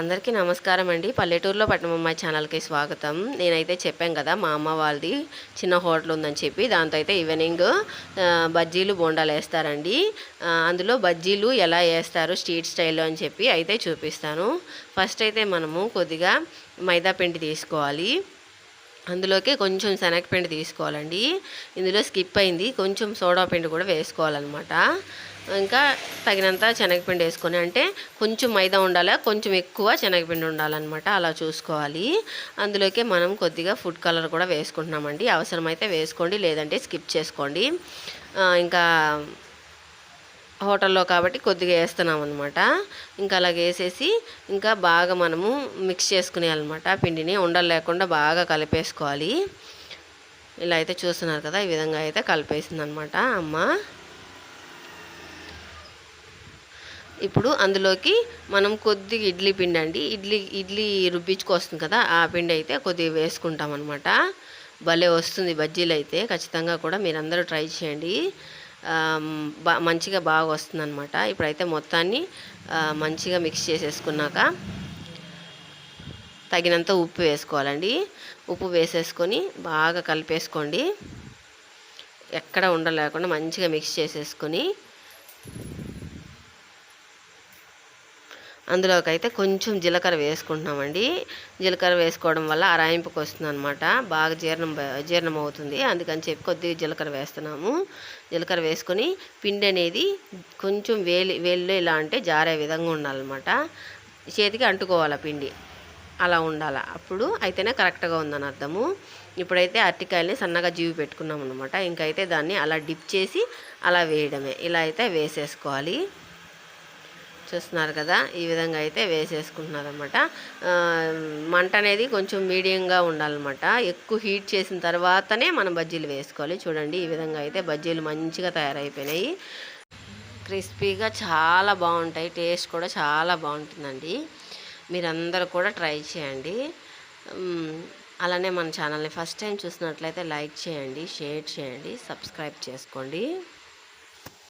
అందరికీ నమస్కారం అండి. పల్లెటూరులో పట్టణమ్మాయి ఛానల్కి స్వాగతం. నేనైతే చెప్పాను కదా మా అమ్మ వాళ్ళది చిన్న హోటల్ ఉందని చెప్పి దాంతో అయితే ఈవినింగ్ బజ్జీలు బోండాలు వేస్తారండి. అందులో బజ్జీలు ఎలా వేస్తారు స్ట్రీట్ స్టైల్లో అని చెప్పి అయితే చూపిస్తాను. ఫస్ట్ అయితే మనము కొద్దిగా మైదా పిండి తీసుకోవాలి. అందులోకి కొంచెం శనగపిండి తీసుకోవాలండి. ఇందులో స్కిప్ అయింది. కొంచెం సోడా పిండి కూడా వేసుకోవాలన్నమాట. ఇంకా తగినంత శనగపిండి వేసుకొని అంటే కొంచెం మైదా ఉండాలి కొంచెం ఎక్కువ శనగపిండి ఉండాలన్నమాట. అలా చూసుకోవాలి. అందులోకి మనం కొద్దిగా ఫుడ్ కలర్ కూడా వేసుకుంటున్నామండి. అవసరమైతే వేసుకోండి లేదంటే స్కిప్ చేసుకోండి. ఇంకా హోటల్లో కాబట్టి కొద్దిగా వేస్తున్నాం అనమాట ఇంకా అలాగ వేసేసి ఇంకా బాగా మనము మిక్స్ చేసుకునేయాలన్నమాట. పిండిని ఉండలు లేకుండా బాగా కలిపేసుకోవాలి. ఇలా అయితే చూస్తున్నారు కదా ఈ విధంగా అయితే కలిపేసింది అనమాట అమ్మ. ఇప్పుడు అందులోకి మనం కొద్దిగా ఇడ్లీ పిండి అండి. ఇడ్లీ ఇడ్లీ రుబ్బించుకొస్తుంది కదా ఆ పిండి అయితే కొద్దిగా వేసుకుంటాం అనమాట భలే వస్తుంది బజ్జీలు అయితే ఖచ్చితంగా కూడా మీరందరూ ట్రై చేయండి. బా మంచిగా బాగా వస్తుంది అనమాట ఇప్పుడైతే మొత్తాన్ని మంచిగా మిక్స్ చేసేసుకున్నాక తగినంత ఉప్పు వేసుకోవాలండి. ఉప్పు వేసేసుకొని బాగా కలిపేసుకోండి. ఎక్కడ ఉండలేకుండా మంచిగా మిక్స్ చేసేసుకొని అందులోకి అయితే కొంచెం జీలకర్ర వేసుకుంటున్నామండి. జీలకర్ర వేసుకోవడం వల్ల అరాయింపుకి వస్తుంది అనమాట బాగా జీర్ణం జీర్ణం అవుతుంది అందుకని చెప్పి కొద్దిగా జీలకర్ర వేస్తున్నాము. జీలకర్ర వేసుకొని పిండి అనేది కొంచెం వేలి వేలిలో ఇలా అంటే జారే విధంగా ఉండాలన్నమాట. చేతికి అంటుకోవాలి పిండి. అలా ఉండాలి. అప్పుడు అయితేనే కరెక్ట్గా ఉందని అర్థము. ఇప్పుడైతే అరటికాయల్ని సన్నగా జీవి పెట్టుకున్నాం అనమాట ఇంకైతే దాన్ని అలా డిప్ చేసి అలా వేయడమే. ఇలా అయితే వేసేసుకోవాలి. చూస్తున్నారు కదా ఈ విధంగా అయితే వేసేసుకుంటున్నారు అనమాట మంట అనేది కొంచెం మీడియంగా ఉండాలన్నమాట. ఎక్కువ హీట్ చేసిన తర్వాతనే మనం బజ్జీలు వేసుకోవాలి. చూడండి ఈ విధంగా అయితే బజ్జీలు మంచిగా తయారైపోయినాయి. క్రిస్పీగా చాలా బాగుంటాయి. టేస్ట్ కూడా చాలా బాగుంటుందండి. మీరందరూ కూడా ట్రై చేయండి. అలానే మన ఛానల్ని ఫస్ట్ టైం చూసినట్లయితే లైక్ చేయండి షేర్ చేయండి సబ్స్క్రైబ్ చేసుకోండి.